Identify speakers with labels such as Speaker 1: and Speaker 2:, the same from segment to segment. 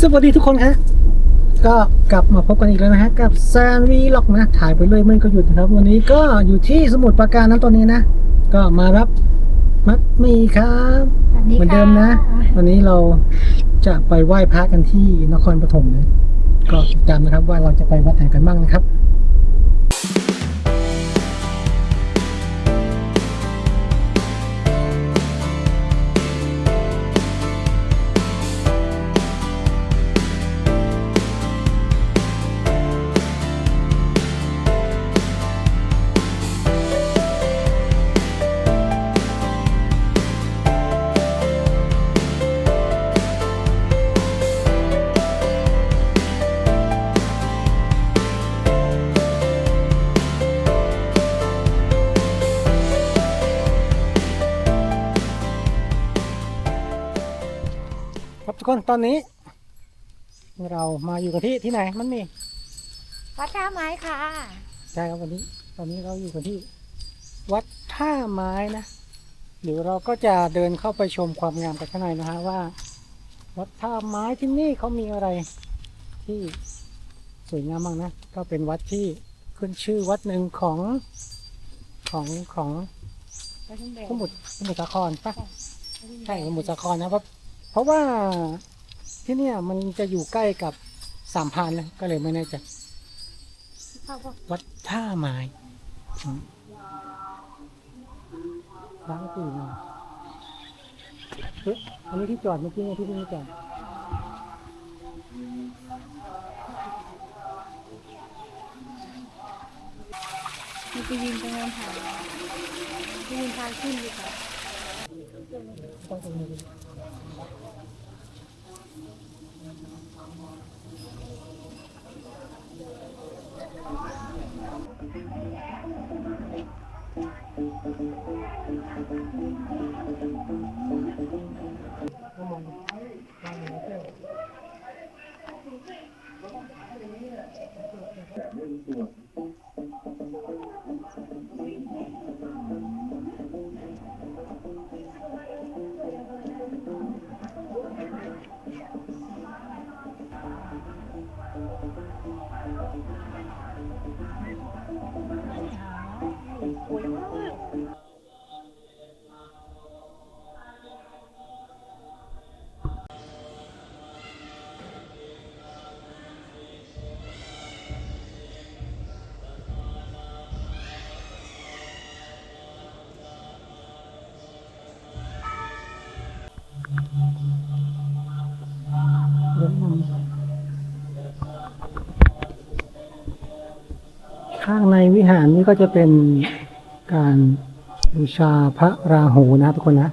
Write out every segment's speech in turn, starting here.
Speaker 1: สวัสดีทุกคนครับก็กลับมาพบกันอีกแล้วนะฮะกับแซนวีล็อกนะถ่ายไปเรื่อยไม่ก็หยุดนะครับ วันนี้ก็อยู่ที่สมุทรปราการนั้นตอนนี้นะ ก็มารับมัดหมีครับ
Speaker 2: สวัสดี
Speaker 1: เหมือนเดิมนะ
Speaker 2: ค่ะ
Speaker 1: วันนี้เราจะไปไหว้พระกันที่นครปฐมนะก็ติดตามนะครับว่าเราจะไปวัดไหนกันบ้างนะครับ ครับทุกคนตอนนี้ เรามาอยู่กันที่ที่ไหนมันมี
Speaker 2: วัดท่าไม้ค่ะ
Speaker 1: ใช่ครับวันนี้ ตอนนี้เราอยู่กันที่ วัดท่าไม้นะเดี๋ยวเราก็จะเดินเข้าไปชมความงามกันข้างในนะฮะว่า วัดท่าไม้ที่นี่เขามีอะไรที่สวยงามมากนะ ก็เป็นวัดที่ขึ้นชื่อวัดหนึ่งของของของสมุทรสมุทรสาครปะใช่สมุทรสาครนะเพราะเพ ราะว่าที่เนี่ยมันจะอยู่ใกล้กับสามพานนะก็เลยไม่แน่ใจวัดท่าไม้อ้านสี่นเฮ้ยอันนี้ที่จอดเมื่อกี้ไงที่พี่จอด
Speaker 2: มีไปยืนตรงนั้นค่ะไปยืนทางขึ้นดีกว่า
Speaker 1: ต้อ ข้างในวิหารนี้ก็จะเป็นการบูชาพระราหูนะทุกคนนะ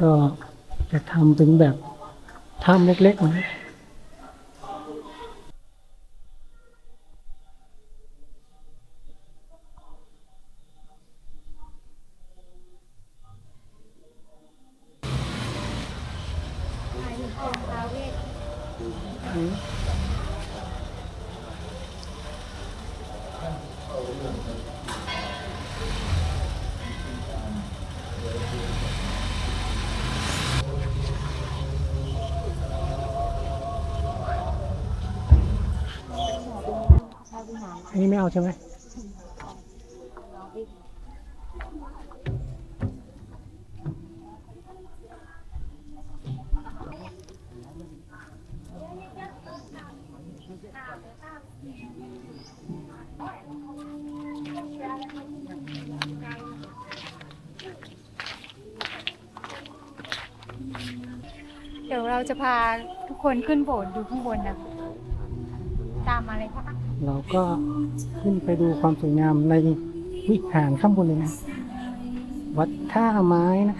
Speaker 1: ก็จะทำเป็นแบบถ้ำเล็กๆนะ
Speaker 2: ดี๋ยวเราจะพาทุกคนขึ้นโบสถ์ดูข้างบนนะตามมาเลยค่ะ
Speaker 1: เราก็ขึ้นไปดูความสวยงามในวิหารข้างบนเลยนะ วัดท่าไม้นะ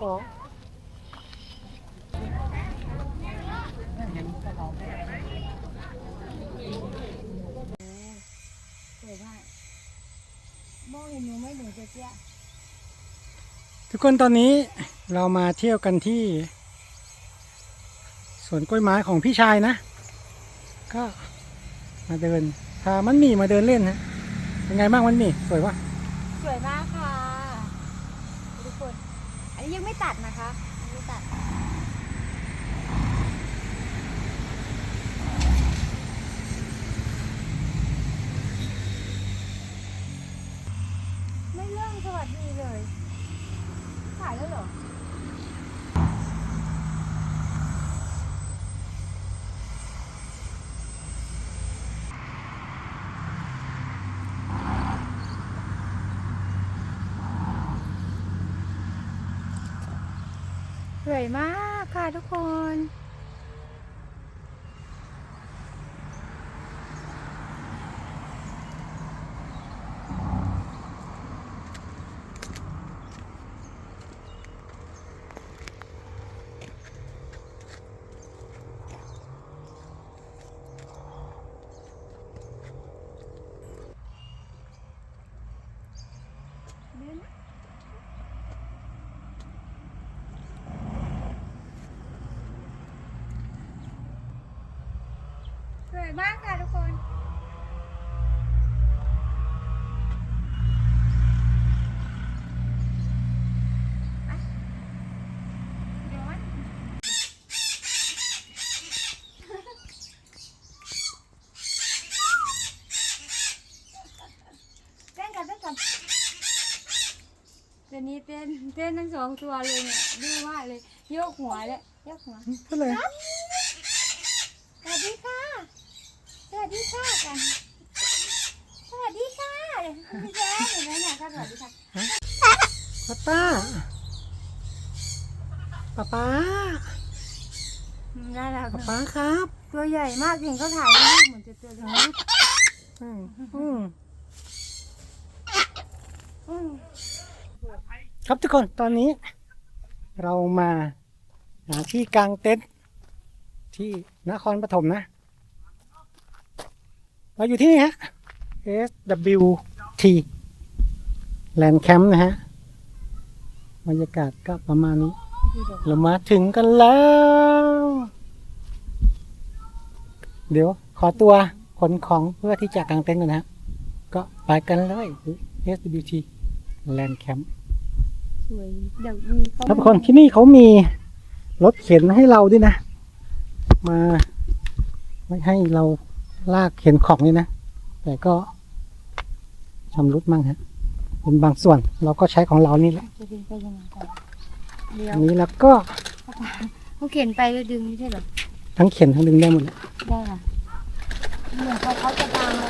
Speaker 2: ไปขอสวยมากมองเห็นหนูไม่หนูจะเจ๊ย
Speaker 1: ทุกคนตอนนี้เรามาเที่ยวกันที่สวนกล้วยไม้ของพี่ชายนะ ก็มาเดินพามันมี่มาเดินเล่นฮะเป็นไงบ้างมันมี่สวยปะ
Speaker 2: สวยมากค่ะ อันนี้ยังไม่ตัดนะคะยังไม่ตัด ไม่เริ่มสวัสดีเลย ถ่ายแล้วเหรอ วยมากค่ะทุกคน วยมากค่ะทุกคนอะย้อนเต้นกันเต้นกันเดี๋ยวนี้เต้นเต้นทั้งสองตัวเลยเนี่ยดื้อมากเลย โยกหัวเลยโยกหัว
Speaker 1: ก็เลย
Speaker 2: สวัสดีค่ะ สวัสดีค่ะกัน สวัสดีค่ะพี่แจ๊คเห็นไหมเนี่ยค่ะสวัสดีค่ะ
Speaker 1: ป้าป้าป้าป้า
Speaker 2: ได้แล้ว
Speaker 1: ป้าป้าครับ
Speaker 2: ตัวใหญ่มากเห็นเขาถ่ายรูปเหมือนจะตัวเล็ก
Speaker 1: อืมอืม
Speaker 2: อืม
Speaker 1: ครับทุกคนตอนนี้ เรามาหาที่กลางเต็นท์ที่นครปฐมนะ เราอยู่ที่นี่ฮะ SWT Land Camp นะฮะบ รรยากาศก็ประมาณนี้ เรามาถึงกันแล้ว เดี๋ยวขอตัวขนของเพื่อที่จะกางเต็นท์กันนะฮะก็ไปกันเลย SWT Land Camp
Speaker 2: สวยเดี๋ยวมีเขา
Speaker 1: ครับทุกคนที่นี่เขามีรถเข็นให้เราด้วยนะ มาไม่ให้เราลากเข็นของนี่นะ แต่ก็ชำรุดมั่งฮะ เป็นบางส่วนเราก็ใช้ของเรานี่แหละ
Speaker 2: จะดึงไปยังไงก่อนเดี๋ยว
Speaker 1: อันนี้แล้วก็
Speaker 2: เขาเข็นไปแล้วดึงไม่ใช่เหรอ
Speaker 1: ทั้งเข็นทั้งดึงได้หมดเลย
Speaker 2: ได้ค่ะเหมือนเขาเขาจะตามเรา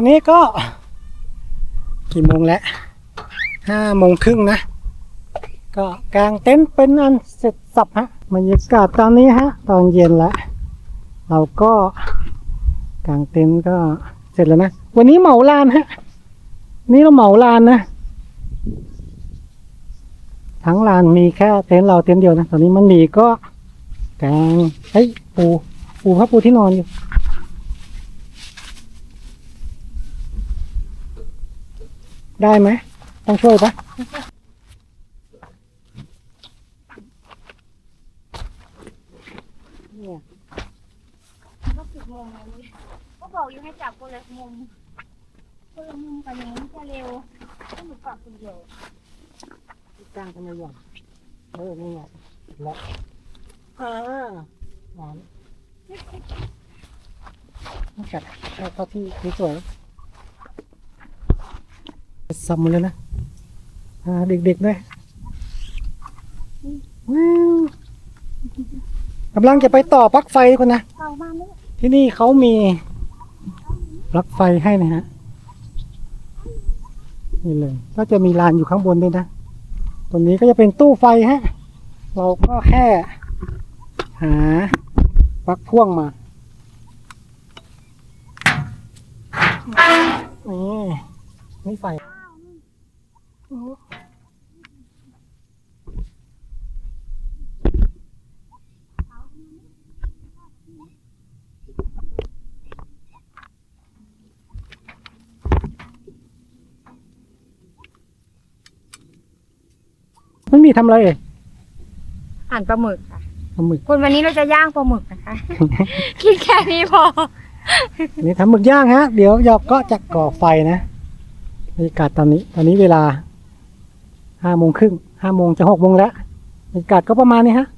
Speaker 1: อนนี้ก็ กี่โมงแล้วห้าโมงครึ่งนะ ก็กางเต็นท์เป็นอันเสร็จสับฮะบรรยากาศตอนนี้ฮะ ตอนเย็นแล้วเราก็กางเต็นท์ก็เสร็จแล้วนะ วันนี้เหมาลานฮะ นี่เราเหมาลานนะ ทั้งลานมีแค่เต็นท์เราเต็นท์เดียวนะ ตอนนี้มันมีก็กางเฮ้ยปูปูพับปูที่นอนอยู่ ได้ไหมต้องช่วยปะ
Speaker 2: ก็สิบโมงแล้วนี่ก็บอกอยู่ให้จับคนละมุมคนละมุมกันอย่างนี้จะเร็วถ้าหนูปรับคนเดียว
Speaker 1: กลางทำไมหย่อนเออนี่ไงแล้วอ่าหวานนี่กัดเอาเข้าที่นี่สวย ซัมมาเลยนะอ่าเด็กๆด้วยว้าวกำลังจะไปต่อปลั๊กไฟคนนะที่นี่เขามีปลั๊กไฟให้นะฮะนี่เลยก็จะมีลานอยู่ข้างบนด้วยนะตรงนี้ก็จะเป็นตู้ไฟฮะ เราก็แค่ หาปลั๊กพ่วงมานี่นี่ไฟ ไม่มีทำอะไรเอ่ย
Speaker 2: อ่านปลาหมึกค่ะ
Speaker 1: ทำหมึก
Speaker 2: คุณวันนี้เราจะย่างปลาหมึกนะคะ คิดแค่นี้พอ
Speaker 1: อันนี่ทำหมึกย่างฮะ เดี๋ยวหยอกก็จะก่อไฟนะบรรยากาศตอนนี้ ตอนนี้เวลา ห้าโมงครึ่งห้าโมงจะหกโมงแล้วบรรยากาศก็ประมาณนี้ฮะ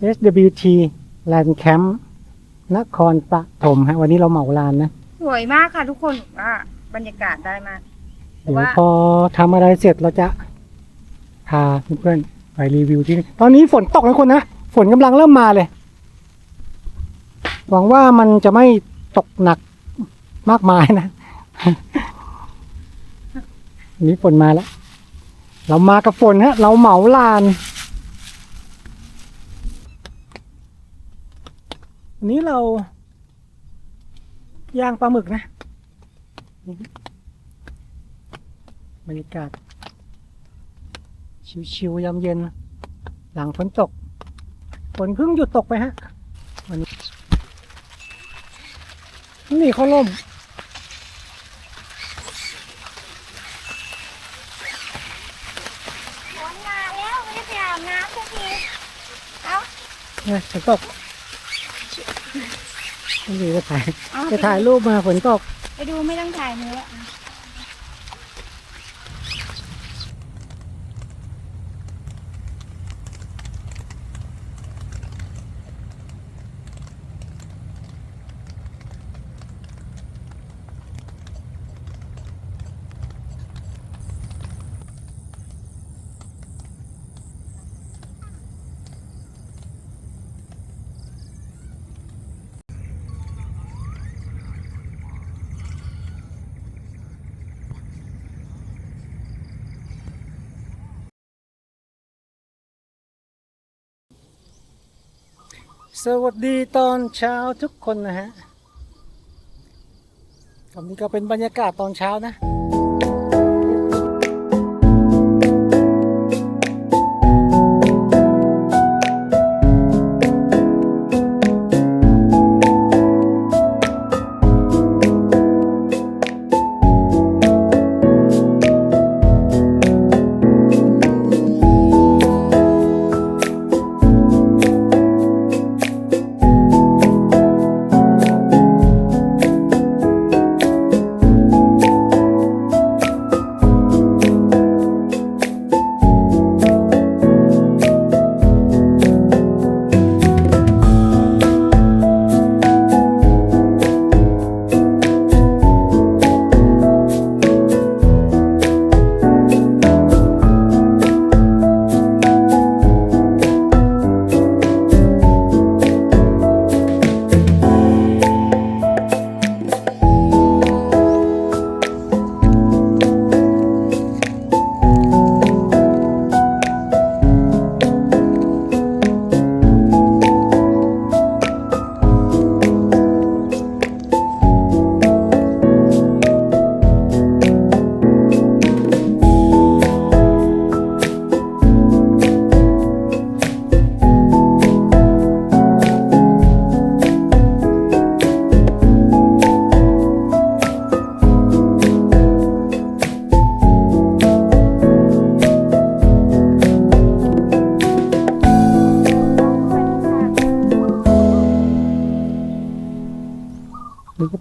Speaker 1: SWT Land Camp นครปฐมฮะ วันนี้เราเหมาลานนะ
Speaker 2: สวยมากค่ะทุกคนว่าบรรยากาศได้มากแต่
Speaker 1: เดี๋ยว
Speaker 2: ว่า
Speaker 1: พอทำอะไรเสร็จเราจะพาเพื่อนๆไปรีวิวที่นี่ตอนนี้ฝนตกนะคนนะ ฝนกำลังเริ่มมาเลย หวังว่ามันจะไม่ตกหนักมากมายนะอั นนี้ฝนมาแล้ว เรามากับฝนฮะ เราเหมาลานนนี้เราย่างปลาหมึกนะ บรรยากาศ ชิวๆยามเย็น หลังฝนตก ฝนเพิ่งหยุดตกไปฮะ วันนี้นี่เขาล่ม
Speaker 2: ฝนมาแล้วไม่ได้ไปอาบน้ำสักที
Speaker 1: เนี่ยฝนตกนี่จะถ่ายจะถ่ายรูปมาฝนตก
Speaker 2: ไปดูไม่ต้องถ่ายเนื้อ
Speaker 1: สวัสดีตอนเช้าทุกคนนะฮะตอนนี้ก็เป็นบรรยากาศตอนเช้านะ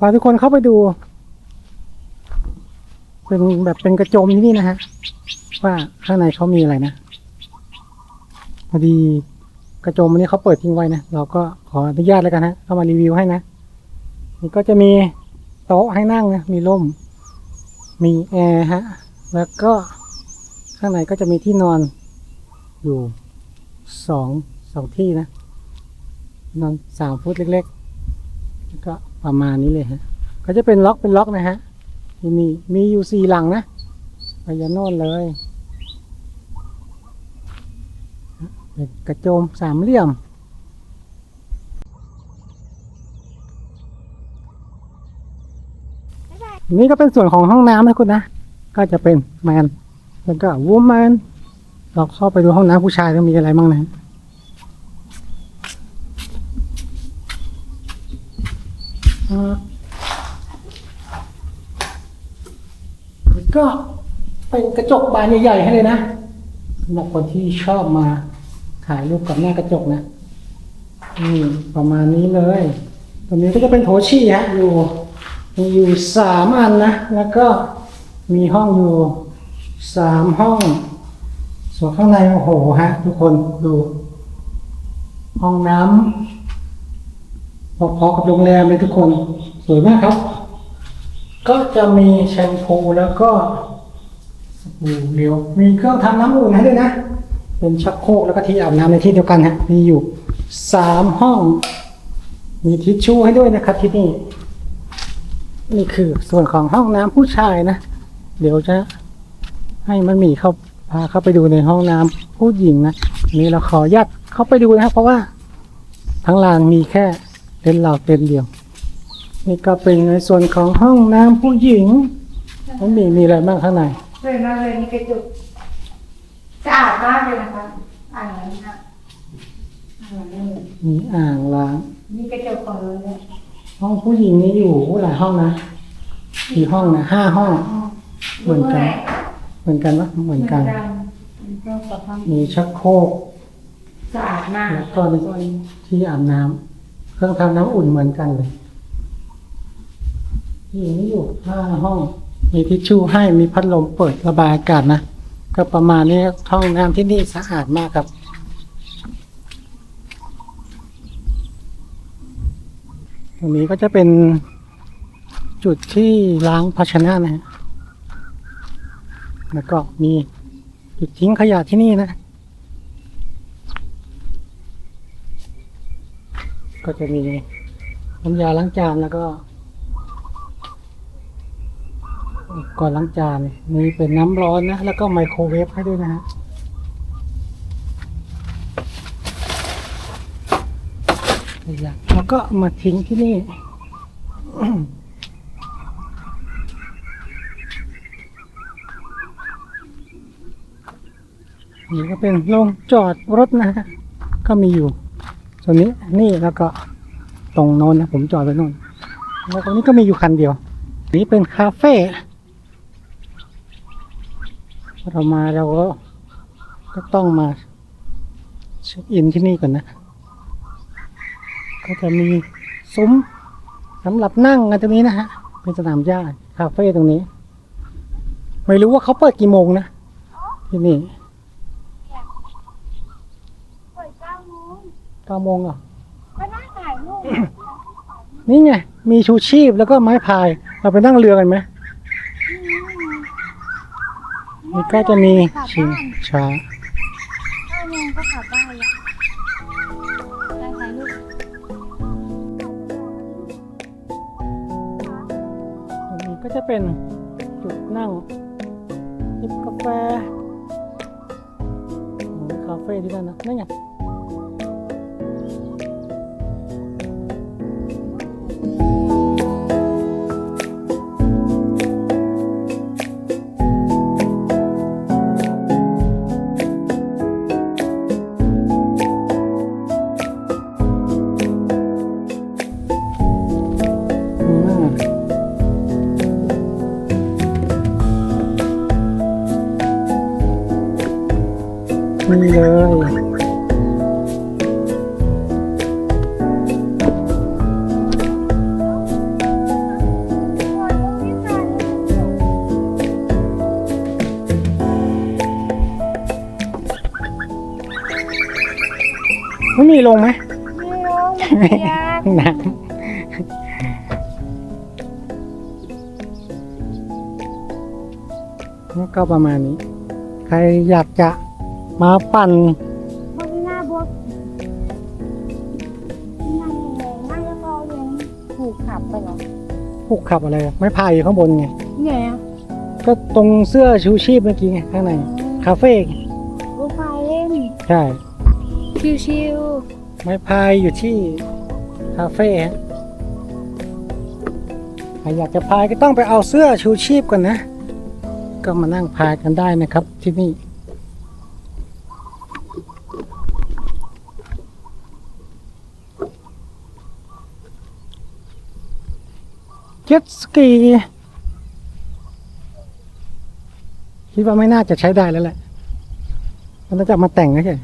Speaker 1: าทุกคนเข้าไปดู เป็นแบบเป็นกระโจมที่นี่นะฮะ ว่าข้างในเขามีอะไรนะพอดีกระโจมอันนี้เขาเปิดทิ้งไว้นะ เราก็ขออนุญาตแล้วกันฮะเข้ามารีวิวให้นะ นี่ก็จะมีโต๊ะให้นั่งนะ มีร่ม มีแอร์ฮะ แล้วก็ข้างในก็จะมีที่นอนอยู่สองสองที่นะนอนสามฟุตเล็กๆแล้วก็ ประมาณนี้เลยฮะก็จะเป็นล็อกเป็นล็อกนะฮะที่นี่มีอยู่สี่หลังนะไปยันโน่นเลยเป็นกระโจมสามเหลี่ยม นี่ก็เป็นส่วนของห้องน้ำนะคุณนะ ก็จะเป็นแมน แล้วก็วูแมน เราเข้าไปดูห้องน้ำผู้ชายต้องมีอะไรบ้างนะ อ่า ก็เป็นกระจกบานใหญ่ๆให้เลยนะสำหรับคนที่ชอบมาถ่ายรูปกับหน้ากระจกนะนี่ประมาณนี้เลย ตรงนี้ก็จะเป็นโถชี่ฮะอยู่มีอยู่สามอันนะ แล้วก็มีห้องอยู่สามห้อง ส่วนข้างในโอ้โหฮะ ทุกคนดู ห้องน้ำ พอๆกับโรงแรมเลยทุกคน สวยมากครับ ก็จะมีแชมพูแล้วก็สบู่เหลวมีเครื่องทำน้ำอุ่นให้ด้วยนะ เป็นชักโครกแล้วก็ที่อาบน้ำในที่เดียวกันฮะมีอยู่สามห้อง มีทิชชู่ให้ด้วยนะครับที่นี่ นี่คือส่วนของห้องน้ำผู้ชายนะ เดี๋ยวจะให้มันมีเข้าพาเข้าไปดูในห้องน้ำผู้หญิงนะอันนี้เราขออนุญาตเข้าไปดูนะครับเพราะว่าทั้งลานมีแค่ เต็นท์เราเต็นท์เดียว นี่ก็เป็นในส่วนของห้องน้ำผู้หญิงมันมีมีอะไรบ้างข้างใน
Speaker 2: สวยมากเลยมีกระจกสะอาดมากเลยนะคะอ่างนี้นะอ่างนี้
Speaker 1: มีอ่างล้าง
Speaker 2: มีกระจกของเราเนี่ย
Speaker 1: ห้องผู้หญิงนี่อยู่หลายห้องนะกี่ห้องนะห้าห้อง เหมือนกัน เหมือนกันปะเหมือนกัน
Speaker 2: มีเครื่องปรับความ
Speaker 1: มีชักโครก
Speaker 2: สะอาดมาก
Speaker 1: แล้วก็ในที่อาบน้ำ เครื่องทำน้ำอุ่นเหมือนกันเลยที่นี่อยู่ห้าห้อง มีทิชชู่ให้มีพัดลมเปิดระบายอากาศนะก็ประมาณนี้ห้องน้ำที่นี่สะอาดมากครับตรงนี้ก็จะเป็นจุดที่ล้างภาชนะนะฮะแล้วก็มีจุดทิ้งขยะที่นี่นะ ก็จะมีน้ำยาล้างจานแล้วก็ก่อนล้างจานมีเป็นน้ำร้อนนะ แล้วก็ไมโครเวฟให้ด้วยนะฮะขยะแล้วก็มาทิ้งที่นี่นี่ก็เป็นโรงจอดรถนะฮะก็มีอยู่ ส่วนนี้นี่แล้วก็ตรงโน้นนะผมจอดไว้โน่นแล้วตรงนี้ก็มีอยู่คันเดียว นี่เป็นคาเฟ่เรามาเราก็ก็ต้องมาเช็คอินที่นี่ก่อนนะ ก็จะมีซุ้มสำหรับนั่งกันตรงนี้นะฮะ เป็นสนามหญ้าคาเฟ่ตรงนี้ ไม่รู้ว่าเขาเปิดกี่โมงนะที่นี่
Speaker 2: เปิดเก้าโมง
Speaker 1: เก้าโมงเหรอ
Speaker 2: ก็นั่งถ่ายรูป
Speaker 1: นี่ไง มีชูชีพแล้วก็ไม้พาย เราไปนั่งเรือกันไหมนี่ก็จะมีชิงช้า
Speaker 2: เก้าโมงก็กลับบ้านละได้ถ่ายรูป
Speaker 1: ตรงนี้ก็จะเป็นจุดนั่งจิบกาแฟโอ้ยคาเฟ่ที่นั่นนะนั่นไง ลงไหม
Speaker 2: ไม่รู้มันเปียก
Speaker 1: หนักนี่ก็ประมาณนี้ ใครอยากจะมาปั่น
Speaker 2: เพราะที่หน้าบดที่หน้าแรงๆหน้าแล้วก็ยังถูกขับไปเหรอ
Speaker 1: ผูกขับอะไรอะไม่พายอยู่ข้างบนไง
Speaker 2: เนี่ย
Speaker 1: ก็ตรงเสื้อชูชีพเมื่อกี้ไงข้างใน คาเฟ่ไง
Speaker 2: ลูกพายเล่น
Speaker 1: ใช่
Speaker 2: ชิว
Speaker 1: ไม้พายอยู่ที่คาเฟ่ฮะใครอยากจะพายก็ต้องไปเอาเสื้อชูชีพก่อนนะ ก็มานั่งพายกันได้นะครับที่นี่เจ็ตสกีคิดว่าไม่น่าจะใช้ได้แล้วแหละ มันจะมาแต่งนะใช่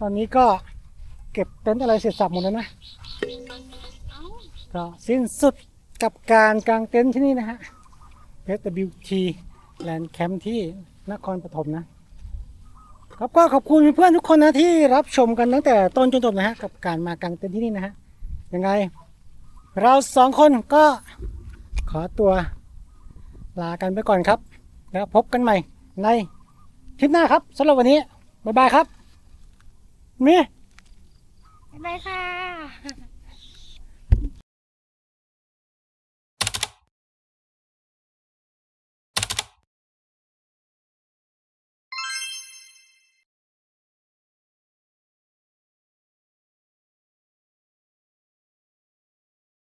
Speaker 1: ตอนนี้ก็เก็บเต็นท์อะไรเสร็จสับหมดแล้วนะก็สิ้นสุดกับการกางเต็นท์ที่นี่นะฮะ SWT Land Camp ที่นครปฐมนะครับก็ขอบคุณเพื่อนๆทุกคนนะที่รับชมกันตั้งแต่ต้นจนจบนะฮะกับการมากางเต็นท์ที่นี่นะฮะยังไง เราสองคนก็ขอตัวลากันไปก่อนครับ แล้วพบกันใหม่ในคลิปหน้าครับสำหรับวันนี้ บ๊ายบายครับ มี
Speaker 2: ๆบ๊ายบายค่ะ